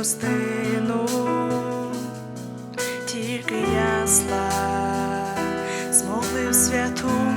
гостину, тільки ясла змогли в святу